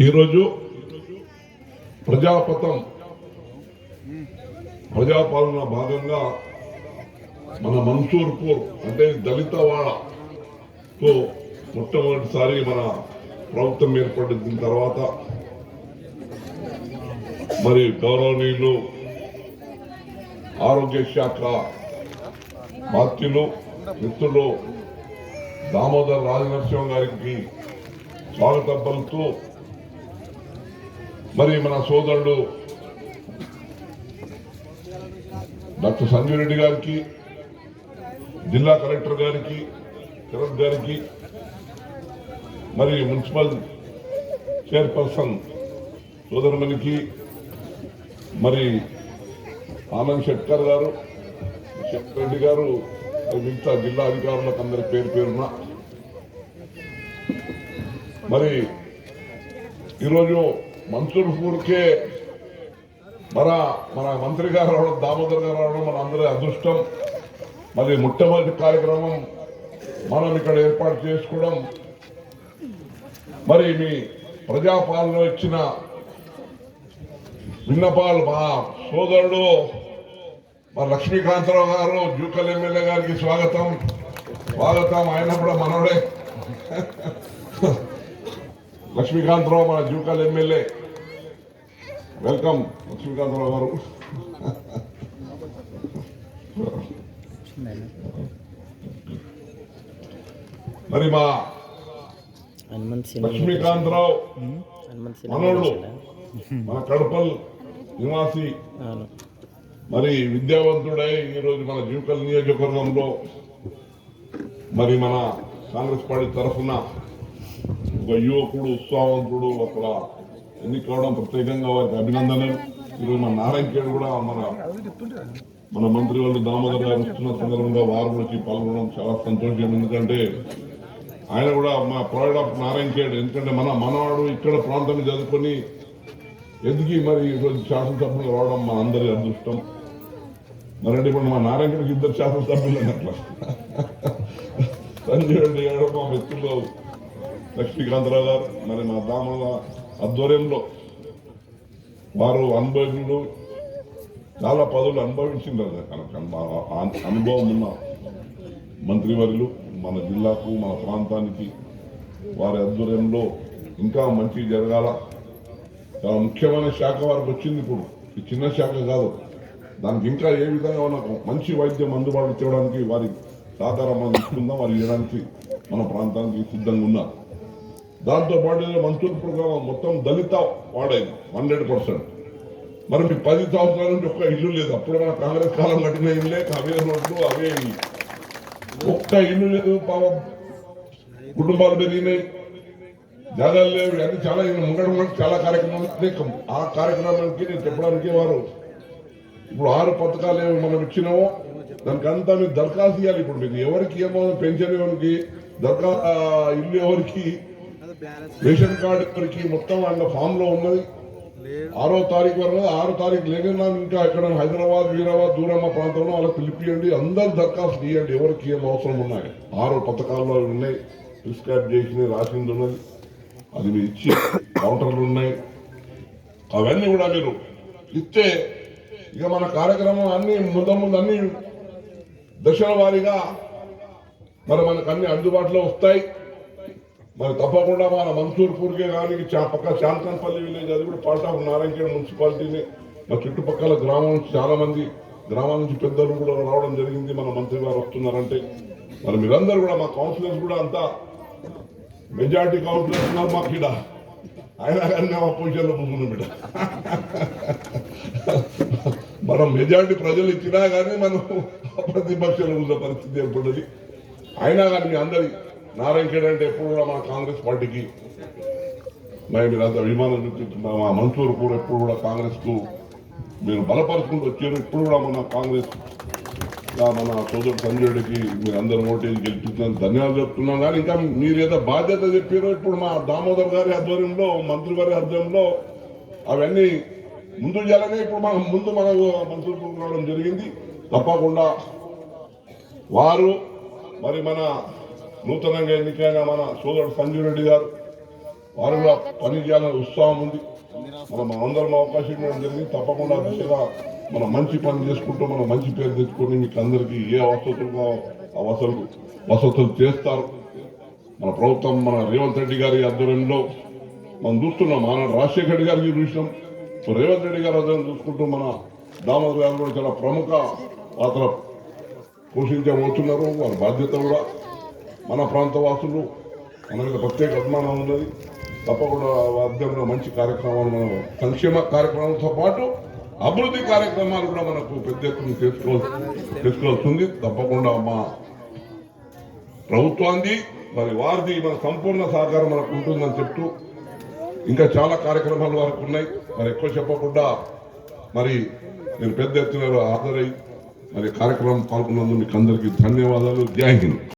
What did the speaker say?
ఈరోజు ప్రజాపతం. ప్రజాపాలన భాగంగా మన మన్సూర్పూర్ అంటే దళితవాడతో మొట్టమొదటిసారి మన ప్రభుత్వం ఏర్పడిన తర్వాత మరి గౌరవనీయులు ఆరోగ్య శాఖ బాధ్యులు మిత్రులు దామోదర్ రాజనరసింహ గారికి స్వాగతం పలుతూ మరి మన సోదరుడు డాక్టర్ సంజయ్ రెడ్డి గారికి జిల్లా కలెక్టర్ గారికి కిరణ్ గారికి మరి మున్సిపల్ చైర్పర్సన్ సోదరుమణికి మరి ఆనంద్ షెట్కర్ గారు శెట్కర్ రెడ్డి గారు మిగతా జిల్లా అధికారులకు అందరి పేరు పేరున. మరి ఈరోజు మన్సూర్పూర్కే మన మన మంత్రి గారు రావడం దామోదర్ గారు రావడం మన అందరి అదృష్టం. మరి మొట్టమొదటి కార్యక్రమం మనం ఇక్కడ ఏర్పాటు చేసుకోవడం. మరి మీ ప్రజాపాలన ఇచ్చిన విన్నపాలు మా సోదరుడు మా లక్ష్మీకాంతరావు గారు జూకల్ ఎమ్మెల్యే గారికి స్వాగతం. స్వాగతం. ఆయన కూడా మనోడే లక్ష్మీకాంతరావు మన జూకల్ ఎమ్మెల్యే. వెల్కమ్ లక్ష్మీకాంతరావు గారు. మరి మా లక్ష్మీకాంతరావు మనోళ్ళు చూసారా? మన కడపల్ నివాసి. మరి విద్యావంతుడై ఈరోజు మన జూకల్ నియోజకవర్గంలో మరి మన కాంగ్రెస్ పార్టీ తరఫున ఒక యువకుడు ఉత్సాహవంతుడు అక్కడ ఎన్నికవడం ప్రత్యేకంగా వారికి అభినందనలు. ఈరోజు మన నారాయణ కూడా మన మన మంత్రి వాళ్ళు దామోదర్ గారు వస్తున్న సందర్భంగా వారు వచ్చి పాల్గొనడం చాలా సంతోషం. ఎందుకంటే ఆయన కూడా మా ప్రొవైడ్ ఆఫ్ నారాయణఖేడ్ ఎందుకంటే మన మనవాడు ఇక్కడ ప్రాంతం చదువుకొని ఎదిగి మరి ఈరోజు శాసనసభ్యులు రావడం మా అందరి అదృష్టం. మరి ఇప్పుడు మా నారాయణకి ఇద్దరు శాసనసభ్యులు అట్లా సంజయ్ రెడ్డి గారు మా మిత్రులు. లక్ష్మీకాంతరావు గారు మరి మా దామల ఆధ్వర్యంలో వారు అనుభవజ్ఞులు చాలా పదవులు అనుభవించిండ్రు కనుక మా- అనుభవం ఉన్న మంత్రివర్యులు మన జిల్లాకు మన ప్రాంతానికి వారి ఆధ్వర్యంలో ఇంకా మంచి జరగాల. చాలా ముఖ్యమైన శాఖ వారికి వచ్చింది ఇప్పుడు. ఈ చిన్న శాఖ కాదు. దానికి ఇంకా ఏ విధంగా మనకు మంచి వైద్యం అందుబాటు చేయడానికి వారి సహకారం మనం తీసుకుందాం వారు చేయడానికి మన ప్రాంతానికి సిద్ధంగా ఉన్నారు. దాంతో పాటు మంచూర్ ప్రోగ్రామ్ మొత్తం దళిత వాడైంది హండ్రెడ్ పర్సెంట్ మరి మీ పది సంవత్సరాల నుంచి ఒక్క ఇల్లు లేదు. అప్పుడు మన కాంగ్రెస్ కాలం కట్టిన ఇల్లే అవే రోడ్లు అవే ఇల్లు. ఒక్క ఇల్లు లేదు పాపం. కుటుంబాలు పెరిగినాయి. జాగాలు లేవు. అన్ని చాలా ముంగడు చాలా కార్యక్రమాలు ఆ కార్యక్రమానికి నేను చెప్పడానికి వారు. ఇప్పుడు ఆరు పథకాలు ఏమి మనం ఇచ్చినామో దానికి అంతా మీరు దరఖాస్తు ఇవ్వాలి ఇప్పుడు మీకు ఎవరికి ఏమో పెన్షన్ ఎవరికి దరఖా ఇల్లు ఎవరికి రేషన్ కార్డు ఎవరికి మొత్తం అందులో ఫామ్లో ఉన్నది. ఆరో తారీఖు వరకు ఆరో తారీఖు లేకుండా ఇంకా ఎక్కడ హైదరాబాద్ వీరాబాద్ దూరమ్మ ప్రాంతంలో వాళ్ళకి పిలిపియండి. అందరు దరఖాస్తు ఇవ్వండి ఎవరికి ఏం అవసరం ఉన్నాయి. ఆరో పథకాల్లో అవి ఉన్నాయి. ప్రిస్క్రైబ్ చేసినవి రాసింది ఉన్నది. అది మీరు ఇచ్చి కౌంటర్లు ఉన్నాయి. అవన్నీ కూడా మీరు ఇస్తే ఇక మన కార్యక్రమం అన్ని ముందు ముందు అన్ని దశల వారీగా మరి మనకు అన్ని అందుబాటులో వస్తాయి. మరి తప్పకుండా మన మన్సూర్పూర్కే కానీ చా- పక్క శాంతన్పల్లి విలేజ్ అది కూడా పార్ట్ ఆఫ్ నారాయణఖేడ్ మున్సిపాలిటీని. మా చుట్టుపక్కల గ్రామం నుంచి చాలా మంది గ్రామాల నుంచి పెద్దలు కూడా రావడం జరిగింది మన మంత్రి గారు వస్తున్నారంటే. మరి మీరందరూ కూడా మా కౌన్సిలర్స్ కూడా అంతా మెజార్టీ కౌన్సిలర్స్ ఉన్నారు మాకు ఇక్కడ అయినా కానీ మేము అపోజిషన్లో బిడ్డ. మనం మెజార్టీ ప్రజలు ఇచ్చినా కానీ మనం ప్రతిపక్షంలో ఉన్న పరిస్థితి ఏర్పడ్డది. అయినా కానీ మీ అందరి నారాయణ అంటే ఎప్పుడు కూడా మన కాంగ్రెస్ పార్టీకి మరి మీరు అంత అభిమానం చూపిస్తున్నాం మా మంత్రులు కూడా ఎప్పుడు కూడా కాంగ్రెస్కు మీరు బలపరుచుకుంటూ వచ్చారు. ఇప్పుడు కూడా మన కాంగ్రెస్ మన సోదరుడు సంజయుడికి మీరు అందరు ఓటేసి గెలిపించినందుకు ధన్యవాదాలు చెప్తున్నాం. కానీ ఇంకా మీరు ఏదో బాధ్యత చెప్పారో ఇప్పుడు మా దామోదర్ గారి ఆధ్వర్యంలో మంత్రి గారి ఆధ్వర్యంలో అవన్నీ ముందు చేయాలనే ఇప్పుడు మనం ముందు మనకు మంత్రులు రావడం జరిగింది. తప్పకుండా వారు మరి మన నూతనంగా ఎన్నికైన మన సోదరుడు సంజీవ్ రెడ్డి గారు వారు కూడా పని చేయాలని ఉత్సాహం ఉంది. మనం అందరం అవకాశం ఇవ్వడం జరిగింది. తప్పకుండా దిశగా మనం మంచి పని చేసుకుంటూ మనం మంచి పేరు తెచ్చుకొని మీకు అందరికీ ఏ వసతులు ఆ వసతులు వసతులు చేస్తారు. మన ప్రభుత్వం మన రేవంత్ రెడ్డి గారి ఆధ్వర్యంలో మనం చూస్తున్నాం. మన రాజశేఖర రెడ్డి గారికి చూసినాం. రేవంత్ రెడ్డి గారి ఆధ్వర్యం చూసుకుంటూ మన దామోదర్ గారు కూడా చాలా ప్రముఖ పాత్ర పోషించబోతున్నారు. వారి బాధ్యత కూడా మన ప్రాంత వాసులు మనకి ప్రత్యేక అభిమానం ఉన్నది. తప్పకుండా వాద్యంలో మంచి కార్యక్రమాలు మనం సంక్షేమ కార్యక్రమాలతో పాటు అభివృద్ధి కార్యక్రమాలు కూడా మనకు పెద్ద ఎత్తున తీసుకోవాల్సి తీసుకోవాల్సింది తప్పకుండా మా ప్రభుత్వాన్ని మరి వారిది మన సంపూర్ణ సహకారం మనకు ఉంటుందని చెప్తూ ఇంకా చాలా కార్యక్రమాలు వరకు ఉన్నాయి. మరి ఎక్కువ చెప్పకుండా మరి నేను పెద్ద ఎత్తున హాజరై మరి కార్యక్రమం పాల్గొన్నందుకు మీకు అందరికీ ధన్యవాదాలు. జై హింద్.